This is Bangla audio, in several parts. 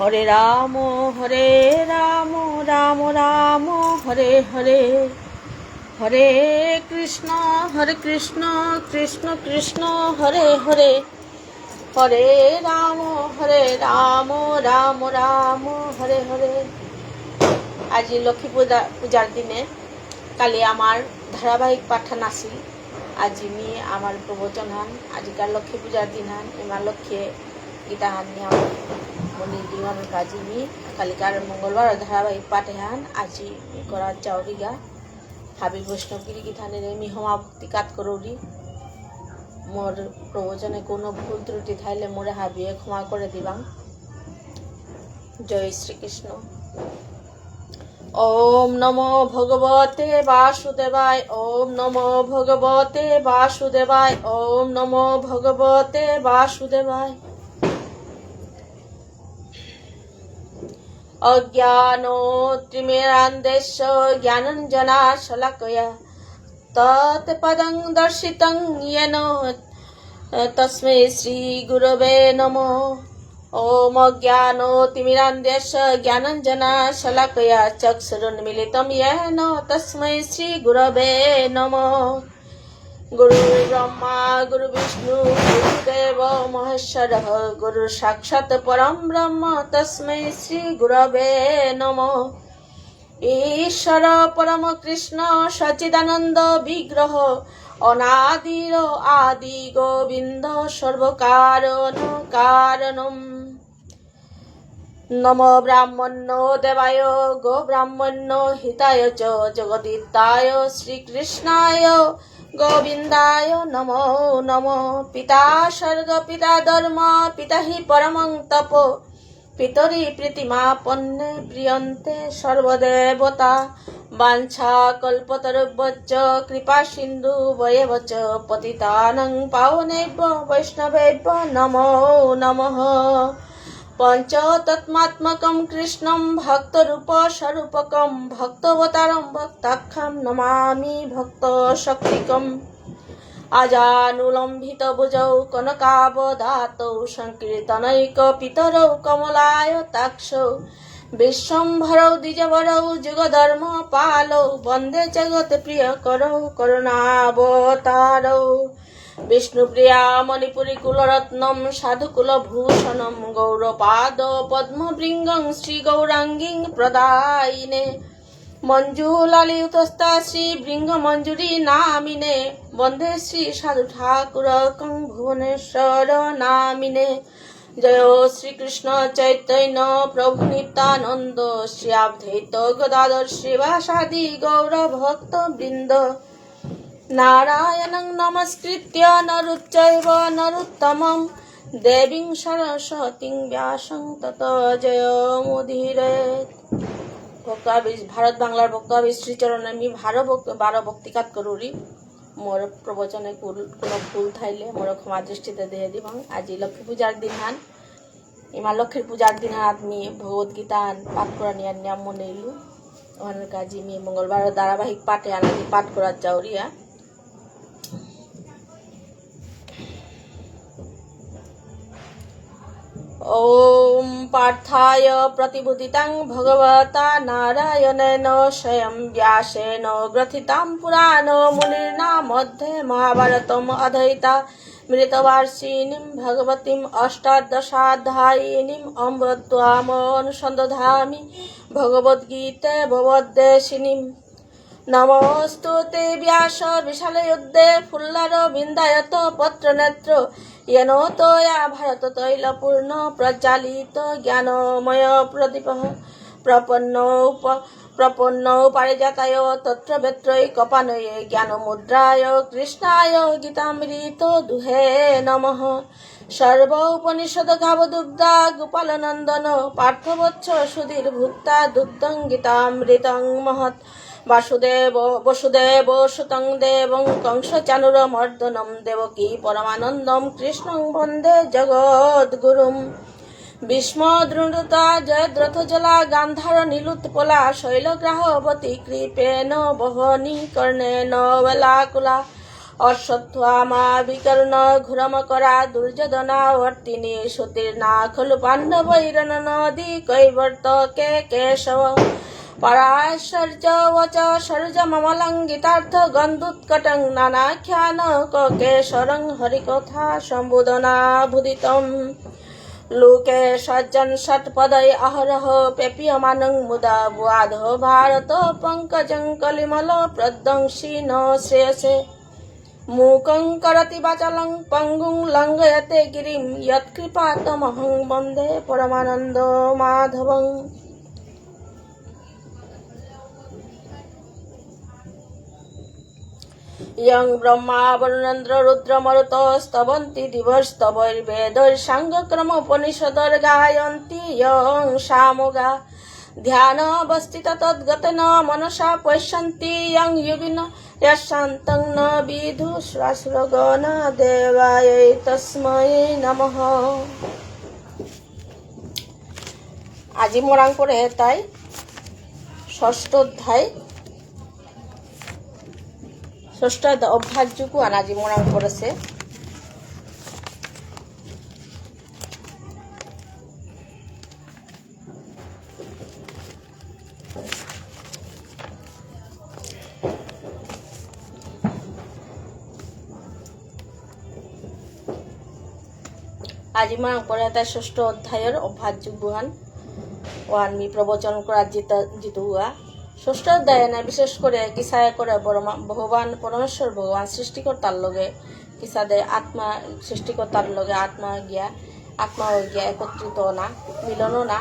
হরে রাম হরে রাম রাম রাম, হরে হরে। হরে কৃষ্ণ হরে কৃষ্ণ কৃষ্ণ কৃষ্ণ, হরে হরে। হরে রাম হরে রাম রাম রাম, হরে হরে। আজি লক্ষ্মী পূজা পূজার দিনে কালি আমার ধারাবাহিক পাঠান আছিল। আজি মি আমার প্রবচন হান আজিকার লক্ষ্মী পূজার দিন হান ইমা লক্ষ্মী গীতা হান নিয়াম। দিওয়ান কাজি মি কালিকার মঙ্গলবার ধারাবাহিক পাঠে হান, আজি মি করার চাউরিগা হাবি বৈষ্ণবগিরি গীতানে মি হমা ভক্তি কাত করৌরি মোর প্রবচনে কোনো ভুল ত্রুটি থাইলে মোরে হাবিয়ে ক্ষমা করে দিবাং। জয় শ্রীকৃষ্ণ। ওম নমো ভগবতে বাসুদেবায়, ওম নমো ভগবতে বাসুদেবায়, ওম নমো ভগবতে বাসুদেবায়। অজ্ঞানোত্রিমেরান্দেশ্য জ্ঞানঞ্জনা শলাকয়া তৎপদং দর্শিতং ইয়েন তস্মৈ শ্রীগুরবে নমো ॐ ज्ञानोतिमिरान्ध्यश्च ज्ञानञ्जना शलाकया चक्षुरुन्मिलितं येन, तस्मै श्रीगुरवे नमः। গুরু ব্রহ্মা, গুরু বিষ্ণু গুরুদেব মহেশ্বর, গুরু সাক্ষাৎ পরম ব্রহ্ম, তস্মৈ শ্রী গুরবে নম। ঈশ্বর পরম কৃষ্ণ, সচিদানন্দ বিগ্রহ, অনাদির আদি গোবিন্দ সর্বকারণ কারণম নম ব্রাহ্মণ্য দেবায়, গো ব্রাহ্মণ্য হিতায় চ জগদিতায় শ্রীকৃষ্ণায় গোবিন্দায় নমো নমো পিতা স্বর্গ পিতা ধর্ম পিতা হি পরমং তপ পিতরি প্রীতিমা পন্নে প্রিয়ন্তে সর্বদেবতা বাঞ্ছা কল্পতরুভ্যশ্চ কৃপা সিন্ধু বয়েব চ পতিতানং পাবনেভ্য বৈষ্ণবেভ্য নমো নমঃ পঞ্চতত্মাত্মকম কৃষ্ণম ভক্তরূপ স্বরূপকম ভক্তবতারম ভক্তাখ্যাম নমামি ভক্ত শক্তিকম আজানুলম্বিত ভুজৌ কনকাবদাতৌ সংকীর্তনৈক পিতরৌ কমলায় তাক্ষৌ বিশ্বম্ভরৌ দ্বিজবরৌ যুগধর্ম পালৌ বন্দে জগৎ প্রিয় করৌ করুণাবতারৌ। বিষ্ণুপ্রিয়া মণিপুরী কুলরত্নম সাধুকুলভূষণম গৌরপাদ পদ্মভৃঙ্গং শ্রীগৌরাঙ্গীং প্রদায়িনে। মঞ্জুলালিউতস্তা মঞ্জুরি নামিনে বন্দে শ্রী সাধু ঠাকুর কং ভুবনেশ্বর নামিনে। জয় শ্রীকৃষ্ণ চৈতন্য প্রভু নিত্যানন্দ। শ্রী অদ্বৈত গদাধর শ্রীবাসাদি গৌর ভক্ত বৃন্দ নারায়ণং নমস্কৃত্য নরুচ্চৈব নরুত্তমম দেবীং সরস্বতীং ব্যাসং তত জয় মুদিরেত ভক্তাবি ভারত বাংলার ভক্তাবি শ্রীচরণ আমি ভারো ভক্ত বারো ভক্তিকাত করুরি মোর প্রবচনে কোনো ভুল থাইলে মোর ক্ষমা দৃষ্টিতে দিয়ে দিবাং আজি লক্ষ্মী পূজার দিন হান ইমা লক্ষ্মীর পূজার দিন আমি ভগবত গীতা পাঠ করা নিয়ার নিয়ম মনে ইলু ওখানের কাজে আমি মঙ্গলবার ধারাবাহিক পাঠে আনাদি পাঠ করার চাউরিয়া ॐ पार्थाय प्रतिबुदितं भगवता नारायणेन स्वयं व्यासेन ग्रथितां पुराणो महाभारतम् अधयिता मृतवार्षिणीं भगवतीम् अष्टादशाध्यायिनीम् अमृत्वामनुसन्दधामि भगवद्गीते भवद्देशिनीम् नमोऽस्तु ते व्यास विशालयुद्धे फुल्लरो विन्दायत पत्रनेत्र য়েন তয়া ভারত তৈলপূর্ণ প্রজ্বালিত জ্ঞানময় প্রদীপ প্রপন্ন উপ প্রপন্ন পারিজাতায় তত্র বেত্রয় কপানয়ে জ্ঞান মুদ্রায় কৃষ্ণায় গীতামৃত দুহে নম সর্ব উপনিষদ গাবদুগ্ধা গোপালনন্দন পার্থবৎস সুধীর ভুক্তা দুগ্ধং গীতামৃতং মহৎ বাসুদেব, বসুদেব, সুতং দেবং কংস চানুর মর্দনম দেবকী পরমানন্দম কৃষ্ণং বন্দে জগদ্গুরুম। জয়দ্রথ জলা গান্ধার নীলুৎপলা শৈলগ্রাহবতী কৃপেণ বহনী কর্ণেন বেলাকুলা। অশ্বত্থামা বিকর্ণ ঘুরম করা দুর্যোধনা বর্তিনী সুতীর্ণা খলু পাণ্ডবৈরন নদী কৈবর্ত কে কেশব। পরাশর্য বচ সর্জ মমলঙ্গিতার্থ গন্ধুৎকটং নানাখ্যান কেশরং হরিকথা সম্বোধনা ভুদিতম লোকে সজ্জন ষটপদৈ অহরহ পেপীয়মানং মুদা বুয়াধ ভারত পঙ্কজং কলিমল প্রদংশীন শ্রেয়সে। মূকং করতি বাচলং পঙ্গুং লঙ্ঘয়তে গিরিম ইয়ং ব্রহ্মা বরুণেন্দ্র রুদ্রমরুত স্তবন্তি দিবস্তবৈর্বেদৈর সাঙ্গক্রম উপনিষদর গায়ন্তি ইয়ং তদ্গত ন মনসা পশ্যন্তি ইয়ং যুগিন ন বিধু দেবায় তস্মৈ নমঃ আজি মরাং করে তাই ষষ্ঠ অধ্যায় ষষ্ঠ অভ্যাসযোগ্য আনাজি মরাং করেছে আজি মরাং করে তাই ষষ্ঠ অধ্যায়ের অভ্যাসযোগ্য হান ওয়ান মি প্রবচন করার জিতা জিতু ষষ্ঠ অধ্যায় না বিশেষ করে কিসায় করে ভগবান পরমেশ্বর ভগবান সৃষ্টিকর্তার লগে। কিসাদে আত্মা সৃষ্টিকর্তার লগে আত্মা গিয়া আত্মা গিয়া একত্রিত না মিলনও না।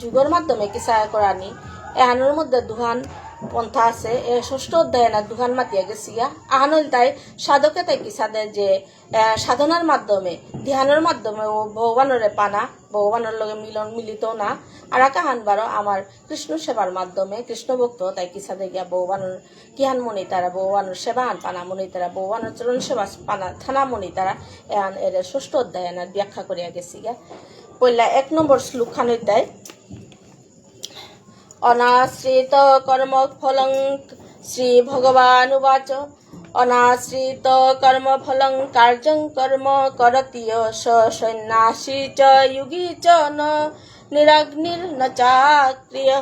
যুগের মাধ্যমে কিসায় করানি এহানোর মধ্যে দুহান পন্থা আছে এ ষষ্ঠ অধ্যায়ে না দুহান মাতিয়া গেছি গা আহানল তাই সাধকে তাই কিসাদের যে আহ, সাধনার মাধ্যমে ধ্যানের মাধ্যমে ও ভগবানের পানা ভগবানের লগে মিলন মিলিত না। আর কাহান বারো আমার কৃষ্ণ সেবার মাধ্যমে কৃষ্ণ ভক্ত তাই কিসাদে গিয়া ভগবানের কিহান মনি তারা ভগবানের সেবা আন পানা মনি তারা ভগবানের চরণ সেবা পানা থানা মনি তারা এহান এর ষষ্ঠ অধ্যায় এনার ব্যাখ্যা করিয়া গেছি গা পয়লা এক নম্বর শ্লোক খানের দেয় অনাশ্রিত কর্মফলং শ্রী ভগবান উবাচ অনাশ্রিত কর্মফলং কার্যং কর্ম করতীয় স সন্ন্যাসী চ, যুগী চ, ন, নিরগ্নির ন চাক্রিয়।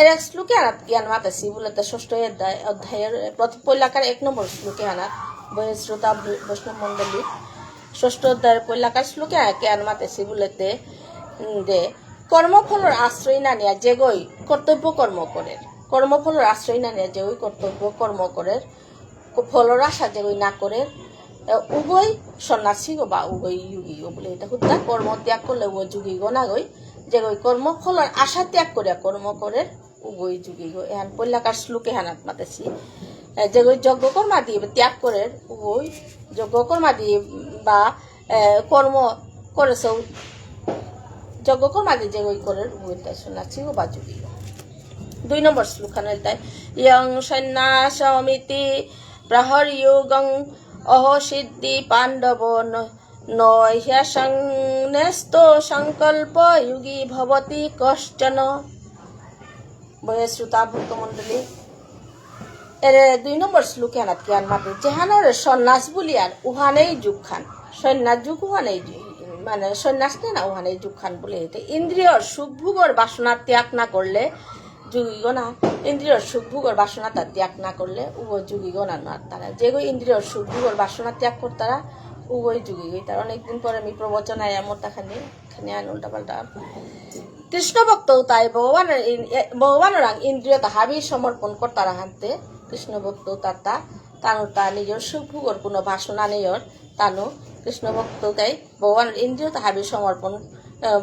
এর এক শ্লোকে আনাত জ্ঞান মাতাসি বলে তো ষষ্ঠ অধ্যায় অধ্যায়ের প্রথম পৈলাকার এক নম্বর শ্লোকে আনাত। বইয়ের শ্রোতা বৈষ্ণব মণ্ডলী। ষষ্ঠ অধ্যায়ের পৈলাকার শ্লোকে জ্ঞান মাতাসি বলেতে উম, যে কর্মফলের আশ্রয় না নিয়া যেগই কর্তব্য কর্ম করে কর্মফলের আশ্রয় না নিয়া যেগই কর্তব্য কর্ম করে ফলর আশা যেগই না করে উভয় সন্ন্যাসী বা উভয় যুগী বলে এটা হুদ্দা কর্ম ত্যাগ করলে উভয় যুগী গো না গই। যে গই কর্ম ফলর আশা ত্যাগ করিয়া কর্ম করে উভয় যুগী গো। এহান পল্লাকার শ্লোকে হানাত মাতেছি যে গই যজ্ঞ কর্মা দিয়ে ত্যাগ করে উভয় যজ্ঞ কর্মা দিয়ে বা কর্ম করেছে যজ্ঞ কর্মা দিয়ে যে গই করে তাই সন্ন্যাসী বা যুগী দুই নম্বর শ্লোকানের তাই ইয়ং সন্ন্যাসমিতি প্রহরযুগং অহ সিদ্ধি পাণ্ডব নহ্যসং নেস্ত সংকল্প যুগী ভবতি কশ্চন। বয়ে শ্রোতা ভক্তমণ্ডলী এর দুই নম্বর শ্লোকে আনাত জ্ঞান মাতে? যেহানোর সন্ন্যাস বলি আর উহানেই যুগ খান। সন্ন্যাস যুগ উহানেই। মানে সন্ন্যাস না উহানেই যুগ খান বলে এতে ইন্দ্রিয়র সুখ ভোগর বাসনা ত্যাগ না করলে যুগিগ না। সুখ ভোগর বাসনা তার ত্যাগ না করলে উভয় যুগিগ না না তারা যেগো সুখ ভোগর বাসনা ত্যাগ করতারা উভয় যুগিগই তার অনেকদিন পরে আমি প্রবচন আয় আমার তাখানে এখানে আন উল্টা পাল্টা কৃষ্ণ ভক্ত তাই এ- ভগবানের ইন্দ্রিয় তাহাবি সমর্পণ করতারা হানতে কৃষ্ণ ভক্ত তাতা, তানু তা নিজের সুখ ভোগর কোনো বাসনা নেয়র তানু কৃষ্ণ ভক্ত তাই ভগবানের ইন্দ্রিয় তাহাবি সমর্পণ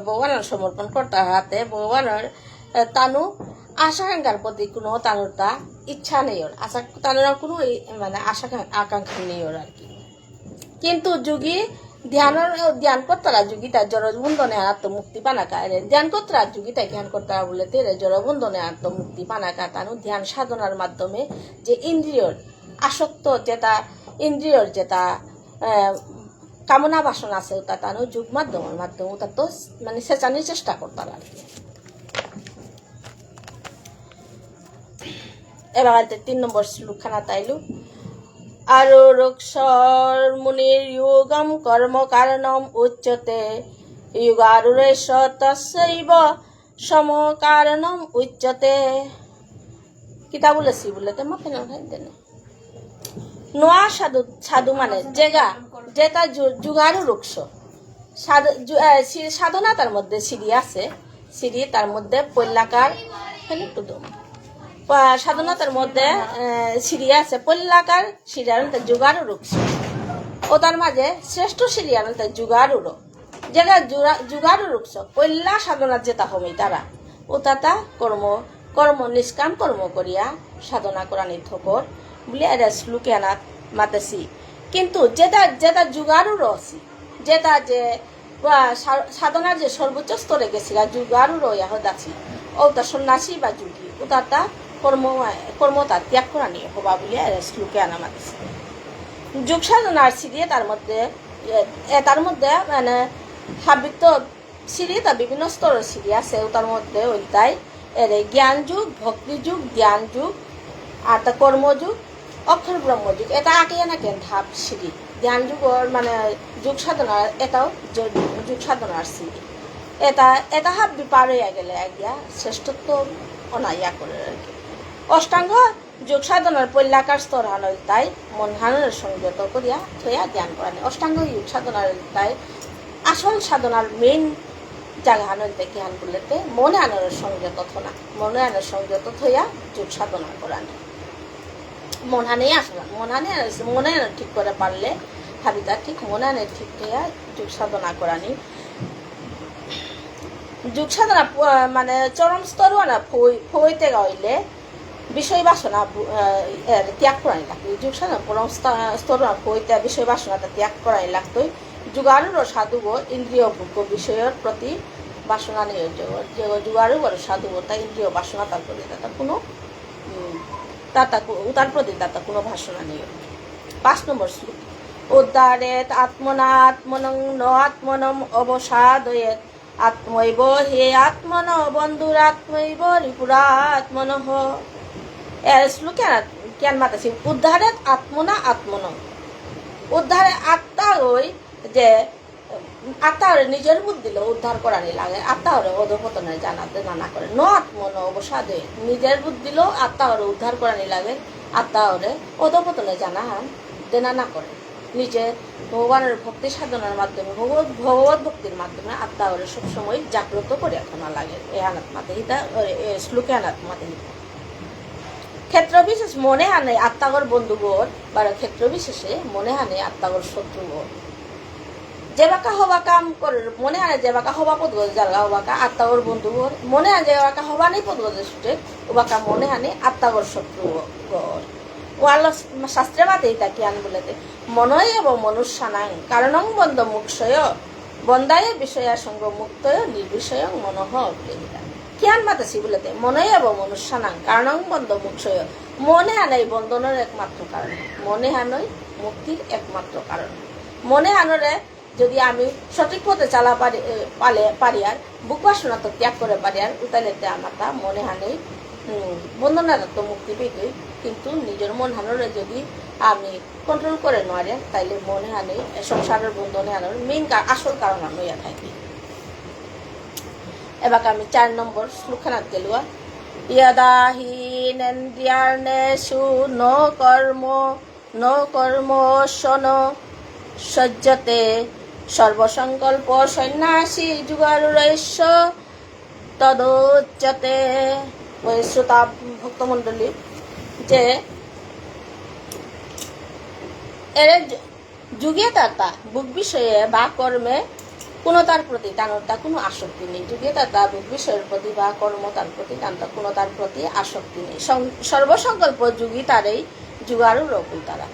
ভগবানের সমর্পণ করতার হাতে। ভগবানের তানু আশাকাঙ্ক্ষার প্রতি কোনো তানুরটা ইচ্ছা নেই ওর আশা, তানুর কোনো মানে আশা আকাঙ্ক্ষা নেই ওর আর কি। কিন্তু যোগী ধ্যানের ধ্যান করতারা যোগী তার জড়বন্ধনে আত্মমুক্তি পানাকা এরে ধ্যান করতারা যোগী তাই ধ্যান করতারা বলে তেরে, জড়বন্ধনে আত্মমুক্তি পানাকা তানু ধ্যান সাধনার মাধ্যমে যে ইন্দ্রিয়র আসক্ত যেটা ইন্দ্রিয়র যেটা কামনা বাসন আছে ওটা তানু যুগ মাধ্যমের মাধ্যমে ওটা তো মানে সেচানির চেষ্টা করতারা আর কি। এবার তিন নম্বর শ্লোকখানা তাইলু। আরোরক্ষর মুনির যোগম কর্ম কারণম উচ্যতে যুগারুরেশ তস্যৈব সম কারণম উচ্যতে কিতা বলেছি বলে তো? মাপে না। নোয়া সাধু সাধু মানে জেগা যু- যুগারু রুক্ষ। সাধনা তার মধ্যে সিঁড়ি আছে। সিঁড়ি তার মধ্যে পল্লাকার ফেলে একটু সাধনাতার মধ্যে সিরিয়া আছে, পল্লাকার আর যুগারু রুক্ষ ও তার মাঝে শ্রেষ্ঠ সিঁড়ি আর যুগারু যেটা যুগারু রুক্ষ পল্লা সাধনার যেটা হমি তারা। ও তাতা কর্ম কর্ম নিষ্কাম কর্ম করিয়া সাধনা করা নিথকর বলে এরা শ্লোকে আনাত মাতেছি। কিন্তু যেটা যেটা যুগারু রসি যেটা যে সাধনার যে সর্বোচ্চ স্তরে গেছিলা যুগারু রয়া হদাছি ও তা সন্ন্যাসী বা যুগী। ও তাতা কর্ম কর্মতা ত্যাগ করা নিয়ে হবা বলে শ্লোকে আনা মাতিছে। যুগ সাধনার সিঁড়ি তার মধ্যে তার মধ্যে মানে হাবিত সিঁড়ি তার বিভিন্ন স্তরের সিঁড়ি আছে। তার মধ্যে ওইটাই এর জ্ঞান যুগ, ভক্তি যুগ জ্ঞান যুগ আর তা কর্মযুগ অক্ষর ব্রহ্মযুগ এটা আগে না কেন ধাপ সিঁড়ি জ্ঞান যুগর মানে যুগ সাধনার এটাও যুগ সাধনার সিঁড়ি এটা এটা হাব পার হইয়া গেলে একদিয়া শ্রেষ্ঠত্ব অনাইয়া করে আর কি। অষ্টাঙ্গ যোগ সাধনার পল্লাকার স্তর হানল তাই মন হানের সংযত করিয়া থইয়া ধ্যান করানি অষ্টাঙ্গ যোগ সাধনার তাই আসল সাধনার মেইন জায়গা হানল তাই জ্ঞান করলেতে মনে আনার সংযত থনা। মনে আনার সংযত থইয়া যোগ সাধনা করানি মন হানেই আসলা। মন হানে মনে ঠিক করে পারলে ভাবিতা ঠিক মনে আনে ঠিক হইয়া যোগ সাধনা করানি যুগ সাধনা মানে চরম স্তরও না ফই- ফইতে গাইলে বিষয় বাসনা ত্যাগ করাই লাগতো। যুগ পরম স্ত- স্তর না ফইতে বিষয় বাসনাটা ত্যাগ করাই লাগতো যুগারুর সাধুগ ইন্দ্রিয় ভোগ্য বিষয়ের প্রতি বাসনা নিয়ে যুগারু সাধুগ তা ইন্দ্রিয় বাসনা তার প্রতি তাতা কোনো তাতা তার প্রতি তাতা কোনো ভাষণা নেই। পাঁচ নম্বর শ্লোক। আত্মনা আত্মনং ন আত্মনম অবসাদয়েত। আত্মৈব হে আত্মন বন্ধুর আত্মৈব রিপুরা আত্মন এর শ্লোকে কেন মাতাছি? উদ্ধারেত আত্মনা আত্মন। উদ্ধারে আত্মা ওই যে, আত্মা ওরে নিজের বুদ্ধি উদ্ধার করানি লাগে। আত্মা ওরে অধপতনে জানাতে নানা করে। ন আত্মন অবসাদে। নিজের বুদ্ধি দিল আত্মা ওরে উদ্ধার করানি লাগে। আত্মা ওরে অধপতনে জানান দেনা না করে। নিজে ভগবানের ভক্তি সাধনার মাধ্যমে, ভগবত ভগবত ভক্তির মাধ্যমে আত্মা ওরে সবসময় জাগ্রত করে এখন লাগে। এ আনাত মাতে হিতা শ্লোকে আনাত মাতে হিতা। ক্ষেত্র বিশেষ মনে আনে আত্মাগর বন্ধুগর বা ক্ষেত্র বিশেষে মনে আনে আত্মাগর শত্রুগর যে বাকা হবা কাম করে, মনে আনে যে বাকা হবা পদ গজে জালগা হবাকা আত্মাগর বন্ধুগর মনে আনে যে বাকা হবা নেই পদ গজে ছুটে ও বাকা মনে আনে আত্মাগর শত্রু গর ও আল্লাহ শাস্ত্রে মাতে ইতা কি আন বলেতে মনয় এবং মনুষ্যানাং, কারণং বন্ধ মুক্ষয় বন্দায় বিষয়া সঙ্গ মুক্তয়, নির্বিষয় মনহ প্রেমিতা কিয়ান মাতাসি বলেতে মনে এবং মনুষ্যানাং কারণং বন্ধ মুক্ষয় মনে আনাই বন্ধনের একমাত্র কারণ মনে আনই মুক্তির একমাত্র কারণ মনে আনরে যদি আমি সঠিক পথে চালা পারি পালে পারি আর বুক বাসনা তো ত্যাগ করে পারি আর উতালেতে তা মনে হানেই বন্ধনার তো মুক্তি পেতই কিন্তু নিজের মন হানরে যদি আমি কন্ট্রোল করে নয় তাইলে মনে হানে সংসারের বন্ধনে আনার মেইন আসল কারণ আনইয়া থাকি এবার আমি চার নম্বর শ্লোকখানাত গেলুয়া ইয়দাহীনেন্দ্রিয়ার্ণেষু ন কর্ম ন কর্ম শন, সজ্জতে সর্বসংকল্প সন্ন্যাসী যুগারুরৈশ্য তদোচ্যতে ওই শ্রোতা ভক্তমণ্ডলী, যে এর যুগে তাতা বুক বিষয়ে বা কর্মে কোনো তার প্রতি তানোর তা কোনো আসক্তি নেই। যুগে তার তার বিষয়ের প্রতি বা কর্ম তার প্রতি তার কোনো তার প্রতি আসক্তি নেই। সর্বসংকল্প যুগী তারই যুগারু রকুল তারা।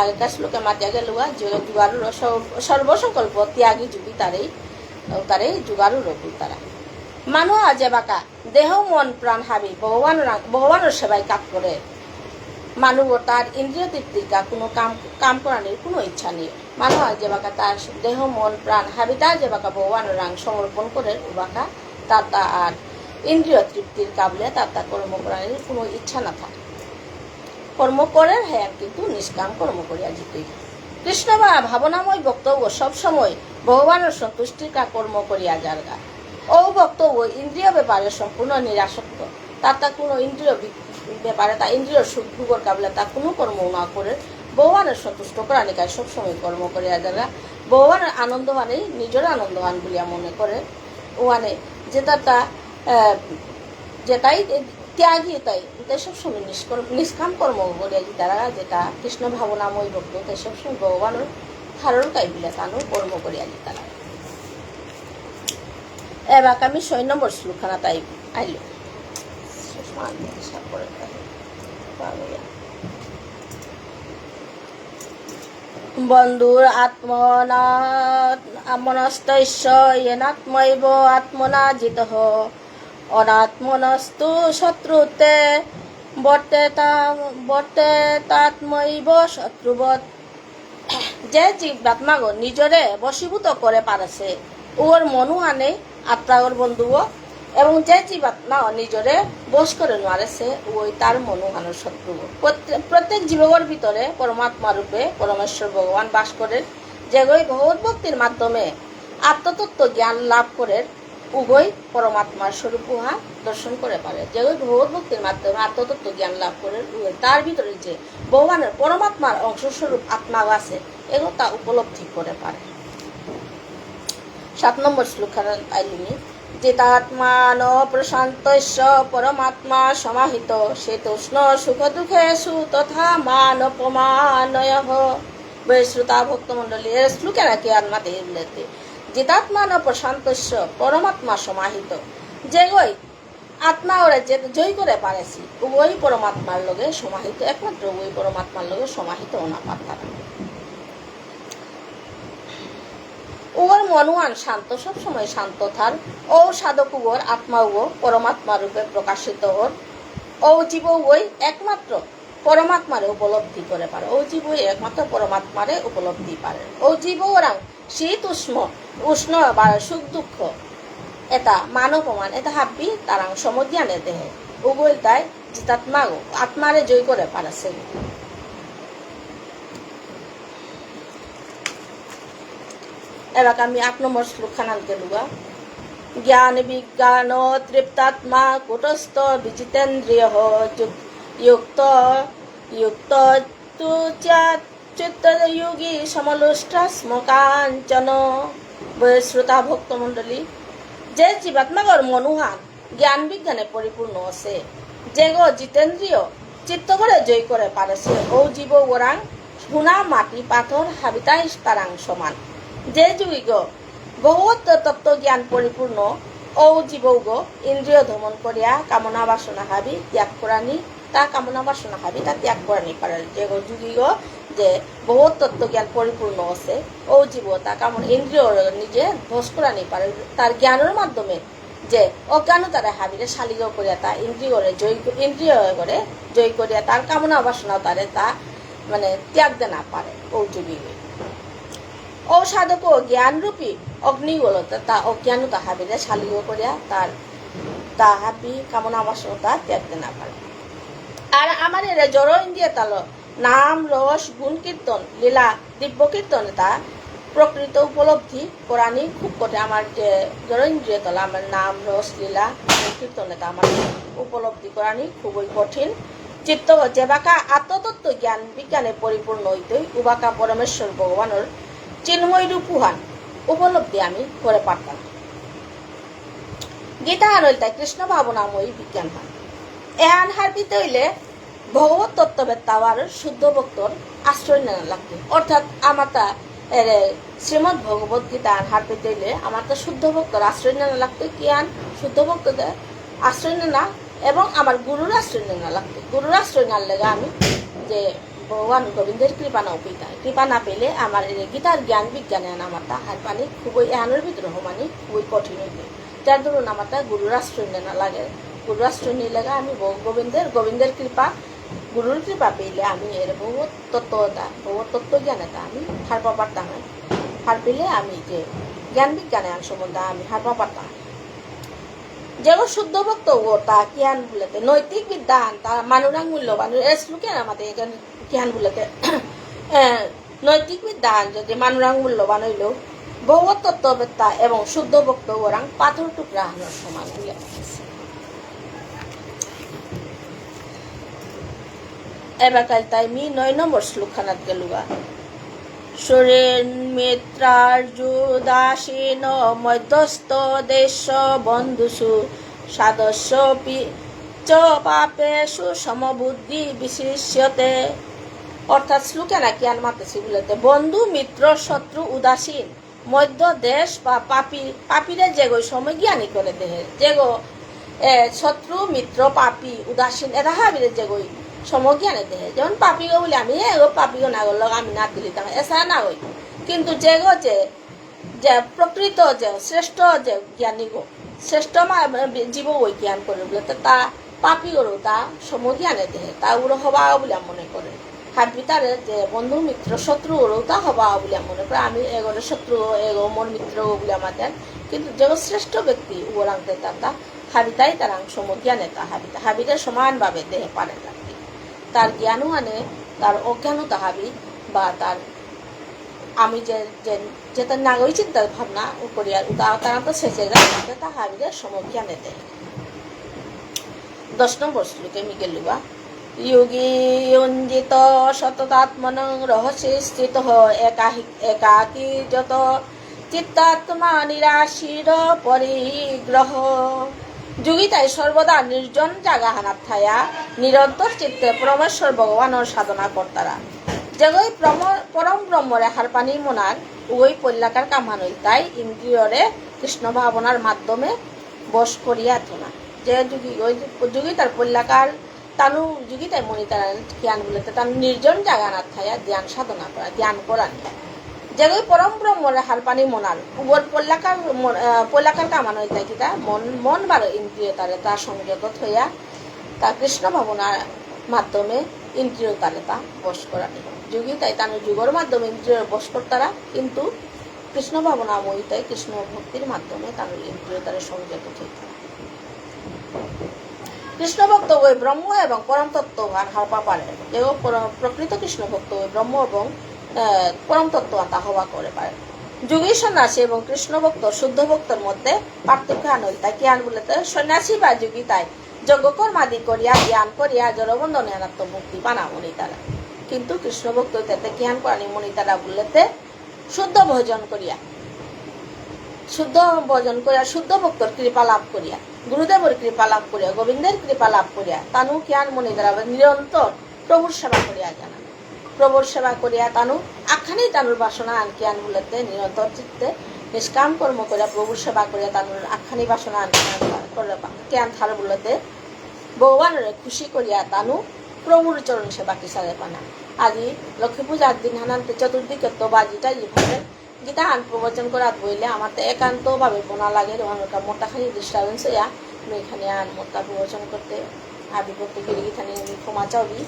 আগেকার শ্লোকে মাতিয়া গেলুয়া যুগারু সর্বসংকল্প ত্যাগী যুগী তারই তারই যুগারু রকুল তারা। মানুহ আজে বাকা, দেহ, মন, প্রাণ, হাবি, ভগবান ভগবানের সেবায় কাজ করে। মানুষ তার ইন্দ্রিয় তৃপ্তিকা কোনো কাম কাম করানোর কোনো ইচ্ছা নেই। মানুষ যে বাকা তার দেহ, মন, প্রাণ হাবিতা ভগবানের রাং সমর্পণ করে উবাকা আর ইন্দ্রিয় তৃপ্তির কাবলে কোনো ইচ্ছা না থাকে। কর্ম করে হ্যাঁ কিন্তু নিষ্কাম কর্ম করিয়া জিতে। কৃষ্ণ বা ভাবনাময় বক্তব্য সবসময় ভগবানের সন্তুষ্টির কা কর্ম করিয়া যারগা ও বক্তব্য ইন্দ্রিয় ব্যাপারে সম্পূর্ণ নিরাসক্ত। তার তা কোনো ইন্দ্রিয় ব্যাপারে তা ইন্দ্রিয় সুখ ভোগর কাবলে তা কোনো কর্ম না করে ভগবানের সন্তুষ্ট করা নিকায় সবসময় কর্ম করিয়া যারা ভগবানের আনন্দ মানে নিজের আনন্দবান বলিয়া মনে করে। ওয়ানে যেটা তা যেটাই ত্যাগী তাই তাই সবসময় নিষ্কর্ম নিষ্কাম কর্ম করিয়া তারা যেটা কৃষ্ণ ভাবনাময় ভক্ত, তাই সবসময় ভগবানের ধারণ কাই বিলে তানো কর্ম করিয়া তারা এবার আমি ছয় নম্বর শ্লোকখানা তাই আইলো। বন্ধুর আত্মনাত্মনস্তস্য আত্মনা জিত অনাত্মনস্তু শত্রুতে বটে বটে তাত্মৈব শত্রুবত যে জীবাত্মাগ নিজরে বশীভূত করে পারেছে, ওর মনুহানে আত্মাগর বন্ধুও জীবাত্মা নিজরে বশ করে নোৱারেছে ওই তার মনু আনের শত্রু। প্রত্যেক- জীবগর ভিতরে পরমাত্মা রূপে পরমেশ্বর ভগবান বাস করেন যেগুলি ভগবত ভক্তির মাধ্যমে আত্মতত্ত্ব জ্ঞান লাভ করে উভয় পরমাত্মার স্বরূপ উহা দর্শন করে পারে। যেগুলি ভগবত ভক্তির মাধ্যমে আত্মতত্ত্ব জ্ঞান লাভ করে উভয় তার ভিতরে যে ভগবানের পরমাত্মার অংশস্বরূপ আত্মা আছে, এগুলো তা উপলব্ধি করে পারে। সাত নম্বর শ্লোকার আইলিনি। জিতাত্মান প্রশান্তস্য পরমাত্মা সমাহিত সে তৃষ্ণ সুখ দুঃখেষু তথা মানপমানয় বৈশ্রুতা ভক্তমণ্ডলী এর শ্লোকে নাকি আত্মাতে ইল্লেতে জিতাত্মান প্রশান্তস্য পরমাত্মা সমাহিত যে গই আত্মা ওরা যে জয় করে পারেছি ওই পরমাত্মার লগে সমাহিত একমাত্র ওই পরমাত্মার লগে সমাহিত ওনা পাত্তারা উগর মনুয়ান শান্ত, সবসময় শান্ত থার ও সাধক উগর আত্মা উগ পরমাত্মা রূপে প্রকাশিত ওর ও জীব ওই একমাত্র পরমাত্মারে উপলব্ধি করে পারে। ও জীব একমাত্র পরমাত্মারে উপলব্ধি পারে। ও জীব ওরাং শীত উষ্ণ উষ্ণ বা সুখ দুঃখ, এটা মানব প্রমাণ এটা হাব্বি তারাং সমজ্ঞানে দেহে। উভয় তাই জিতাত্মা আত্মারে জয় করে পারেছে এবার আমি আট নম্বর শ্লোকখান আনতে লুগা জ্ঞান, বিজ্ঞান, তৃপ্তাত্মা, কুটস্থ যুক- যুক্ত যুক্ত তু চিত্তযোগী ভক্তমণ্ডলী যে জীবাত্মাগর মনুহান জ্ঞান বিজ্ঞানে পরিপূর্ণ আছে। যে গো জিতেন্দ্রীয় চিত্ত করে জয় করে পারেছে ও জীব ওরাং সোনা মাটি পাথর হাবিতাই তারাং সমান। যে যুগিগ ভগবত তত্ত্ব জ্ঞান পরিপূর্ণ ও জীবৌগ ইন্দ্রিয় দমন করিয়া কামনা বাসনা হাবি ত্যাগ করানি, তা কামনা বাসনা হাবি তা ত্যাগ করানি পারে যে যুগিগ যে ভগবত তত্ত্ব জ্ঞান পরিপূর্ণ আছে ও জীব তা কামনা ইন্দ্রিয় নিজে ধ্বস করানি পারে তার জ্ঞানের মাধ্যমে যে অজ্ঞান তারা হাবিরে শালিগ করিয়া তা ইন্দ্রিয়রে জয় ইন্দ্রিয় করে জয় করিয়া তার কামনা বাসনা তারে তা মানে ত্যাগ না পারে ও যুগিগ ও সাধক জ্ঞানরূপী অগ্নিগোলতা তা অজ্ঞান তাহাবিরে শালিও করিয়া তার তাহাবি কামনা বাসনতা ত্যাগতে না পারে আর আমার এরা জড় ইন্দ্রিয় তাল নাম রস গুণ কীর্তন লীলা, দিব্য কীর্তন তা প্রকৃত উপলব্ধি করানি খুব কঠিন আমার যে জড় ইন্দ্রিয় তলা আমার নাম রস লীলা কীর্তন তা আমার উপলব্ধি করানি খুবই কঠিন। চিত্ত যে বাকা আত্মতত্ত্ব জ্ঞান বিজ্ঞানে পরিপূর্ণ হইতই উবাকা পরমেশ্বর ভগবানের চিন্ময় রূপুহান উপলব্ধি আমি করে পারতাম। গীতা হান হইল তাই কৃষ্ণ ভাবনাময়ী বিজ্ঞান হান। এহান হার পিতে হইলে তত্ত্ববেত্তা আর শুদ্ধ ভক্তর আশ্রয় নেওয়া লাগবে। অর্থাৎ আমার তা শ্রীমদ ভগবত গীতা হার পেতে হইলে আমার তো শুদ্ধ ভক্তর আশ্রয় নেওয়া লাগতো কি আন? শুদ্ধ ভক্তদের আশ্রয় নেওয়া এবং আমার গুরুর আশ্রয় নেওয়া লাগতো গুরুর আশ্রয় নেওয়ার লেগে আমি যে ভগবান গোবিন্দের কৃপা নাও পেতাম কৃপা না পেলে আমার গীতার জ্ঞান বিজ্ঞানে আনা তা হার পানি খুবই এহানোর বিদ্রোহ মানে খুবই কঠিন হইবে। যার ধরুন আমার তা গুরুর আশ্রয় নেওয়া লাগে। গুরুর আশ্রয় নিয়ে লাগে আমি গোবিন্দের গোবিন্দের কৃপা, গুরুর কৃপা পেলে আমি এর বহুত তত্ত্বতা, বহুত তত্ত্ব জ্ঞান এটা আমি হারপা পারতাম না। হার পেলে আমি যে জ্ঞান বিজ্ঞানে আন সম্বন্ধে আমি হারপা পারতাম যেমন শুদ্ধ ভক্ত ও তা জ্ঞান বলতে নৈতিক বিদ্যান, তা মানুরাং মূল্যবান। এর শ্লোকে আমাদের এখানে জ্ঞান বলতে নৈতিক যদি মানুরাং মূল্যবান হইল বহু তত্ত্ববেত্তা এবং শুদ্ধ ভক্ত ওরাং পাথর টুকরা হানোর সমান হইয়া এবার তাই মি নয় নম্বর সুরেন মিত্রার্যুদাসীন মধ্যস্থ দেশ বন্ধুষু সাদস্য চ বিশিষ্যতে অর্থাৎ শ্লোকে নাকি আর মাতেছি বলতে বন্ধু, মিত্র, শত্রু, উদাসীন, মধ্য দেশ বা পাপি পাপিরে যেগো সময় জ্ঞানী করে দেহে যেগো শত্রু, মিত্র, পাপি, উদাসীন, এরা হাবিরে যেগোই সমজ্ঞানে দেহে। যেমন পাপি গো বলে আমি এগো পাপি গো না গো, লগ আমি না দিলি, তাহলে এসা না হই। কিন্তু যেগো যে যে প্রকৃত যে, শ্রেষ্ঠ যে জ্ঞানী গো, শ্রেষ্ঠ জীব ওই জ্ঞান করে বলে, তো তা পাপি গরু তা সমজ্ঞানে দেহে, তা উড়ো হবা বলে মনে করে। হাবি তারে যে বন্ধু মিত্র শত্রু ওরও তা হবা বলে মনে করে। আমি এগোর শত্রু, এগো, মোর মিত্র বলে আমাদের কিন্তু যে শ্রেষ্ঠ ব্যক্তি ওরাংতে তা হাবিতাই তার সমজ্ঞানে তা হাবিতা। হাবিতে সমানভাবে দেহে পারে না তার জ্ঞানও আনে, তার অজ্ঞানও তাহাবি বা তার আমি যে যে তার নাগরিক চিন্তা ভাবনা করিয়া তারা তো যায় তাহাবিদের সমজ্ঞানে দেয়। দশ নম্বর শ্লোকে আমি গেলুবা যোগী অঞ্জিত সততাত্মন রহস্যে স্থিত একাকী যত চিত্তাত্মা নিরাশির পরিগ্রহ যোগী তাই সর্বদা নির্জন জাগা হানাত থায়া নিরন্তর চিত্তে পরমেশ্বর ভগবানের সাধনা কর্তারা যেগৈ প্রম- ব্রহ্মরে হার পানি মনার উই পল্লাকার কামানই তাই ইন্দ্রিয়রে কৃষ্ণ ভাবনার মাধ্যমে বশ করিয়া তোলা যে যুগী যুগী তার পল্লাকার তানু যুগী তাই মনি তার জ্ঞান বলতে তার নির্জন জাগা না ধ্যান সাধনা করা ধ্যান করা যেগুলো পরম ব্রহ্মরে হার পানি মনার, উবর পল্লাকার পল্লাকার কামানো তাই কিতা মন মন বার ইন্দ্রিয় তারে তার সংযত থইয়া তা কৃষ্ণ ভাবনার মাধ্যমে ইন্দ্রিয়তারে তা বস করা যুগী তাই তার যুগের মাধ্যমে ইন্দ্রিয় বশ করতারা, কিন্তু কৃষ্ণ ভাবনা মই তাই কৃষ্ণ ভক্তির মাধ্যমে তার ইন্দ্রিয়তারে সংযত থইতা কৃষ্ণ ভক্ত ওই ব্রহ্ম এবং পরম তত্ত্ব আর হারপা পারে পর- প্রকৃত কৃষ্ণ ভক্ত ওই ব্রহ্ম এবং পরম তত্ত্ব তা হওয়া করে পারে। যোগী সন্ন্যাসী এবং কৃষ্ণ ভক্ত শুদ্ধ ভক্তর মধ্যে পার্থক্য আনল তাই আন বলতে, সন্ন্যাসী বা যোগী তাই যজ্ঞকর্মাদি করিয়া জ্ঞান করিয়া জড়বন্ধনে আনাত্ম মুক্তি পানা মনি তারা কিন্তু কৃষ্ণ ভক্ত তাতে জ্ঞান করানি মনি তারা বলতে, শুদ্ধ ভোজন করিয়া, শুদ্ধ ভজন করিয়া, শুদ্ধ ভক্তর কৃপা লাভ করিয়া গুরুদেবের কৃপা লাভ করিয়া, গোবিন্দের কৃপা লাভ করিয়া, তানু জ্ঞান মনি দ্বারা নিরন্তর প্রভুর সেবা করিয়া জানা প্রভুর সেবা করিয়া তানু আখানি তানুর বাসনা আন জ্ঞান বলতে নিরন্তর চিত্তে নিষ্কাম কর্ম করিয়া প্রভুর সেবা করিয়া তানুর আখানি বাসনা আন জ্ঞান থার বলতে ভগবানের খুশি করিয়া তানু প্রভুর চরণ সেবা কিসারে পানা। আজি লক্ষ্মী পূজার দিন হানান্তে চতুর্দিকে তো বাজিটা যেভাবে গীতা আন প্রবচন করাত বইলে আমার তো একান্তভাবে বোনা লাগে রোহানুকা মোটা খালি ডিস্টার্বেন্স হইয়া আমি এখানে আন মোটা প্রবচন করতে আবি করতে গেলে গীতানি আমি ক্ষমা চাবি।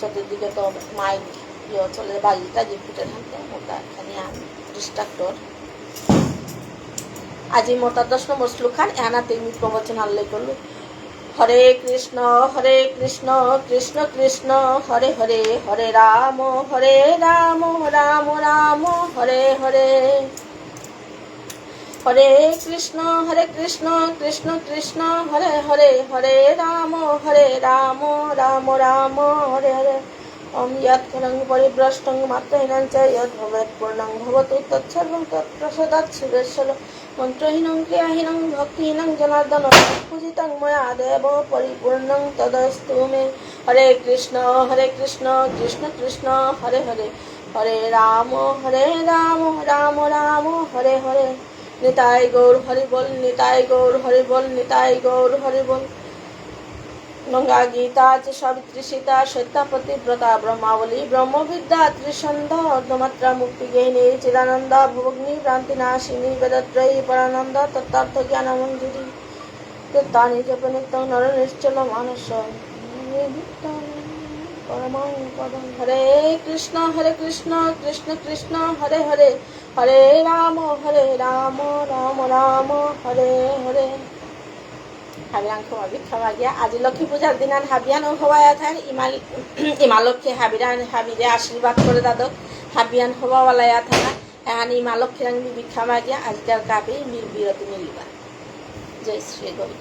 চতুর্দিকে তো মাইক ইয়ে চলে বাজিটা যে ফুটের হাতে মোটা এখানে আন ডিস্ট্রাক্টর আজি মোটা দশ নম্বর শ্লোক খান আমি প্রবচন আল্লাহ করল। হরে কৃষ্ণ হরে কৃষ্ণ কৃষ্ণ কৃষ্ণ, হরে হরে হরে রাম হরে রাম রাম রাম, হরে হরে। হরে কৃষ্ণ হরে কৃষ্ণ কৃষ্ণ কৃষ্ণ, হরে হরে হরে রাম হরে রাম রাম রাম, হরে হরে। ওম যৎ করং পরিভ্রষ্টং মাত্রহীনং চ যৎ ভবেৎ পূর্ণং ভবতু, তৎসর্বং তৎপ্রসাদাৎ সুরেশ্বর মন্ত্রহীনং ক্রিয়াহীনং ভক্তিহীনং জনার্দন পূজিতং ময়া দেব পরিপূর্ণং তদস্তু মে হরে কৃষ্ণ হরে কৃষ্ণ কৃষ্ণ কৃষ্ণ হরে হরে হরে রাম হরে রাম রাম রাম হরে হরে নিতাই গৌর হরি বল নিতাই গৌর হরি বল নিতাই গৌর হরি বল গঙ্গা গীতা সাবিত্রী সীতা সত্যাপতি ব্রতা ব্রহ্মাবলী, ব্রহ্মবিদ্যা, ত্রিসন্ধ, অর্ধমাত্রা, মুক্তি, জ্ঞানী, চিদানন্দ, ভুগ্নি, ভ্রান্তি, নাশিনী, বেদত্রয়ী, পরানন্দ, তত্ত্বার্থ জ্ঞান মঞ্জুরি তত্ত্বানি জপ নিত্য নর নিশ্চল মানস হরে কৃষ্ণ হরে কৃষ্ণ কৃষ্ণ কৃষ্ণ, হরে হরে হরে রাম হরে রাম রাম রাম, হরে হরে। হাবিয়ান খোৱা খাওয়া গিয়া। আজি লক্ষ্মী পূজার দিন হাবিয়ান হওয়া থাক ইমাল ইমালক্ষী হাবিরান হাবিরে আশীর্বাদ করে দাদক। হাবিয়ান হওয়াওয়ালায়া থাকা এখন ইমালক্ষী রাং রাং বিখামা গিয়া। আজকাল কাপে মির বিরতি মিলিবা। জয় শ্রী গরি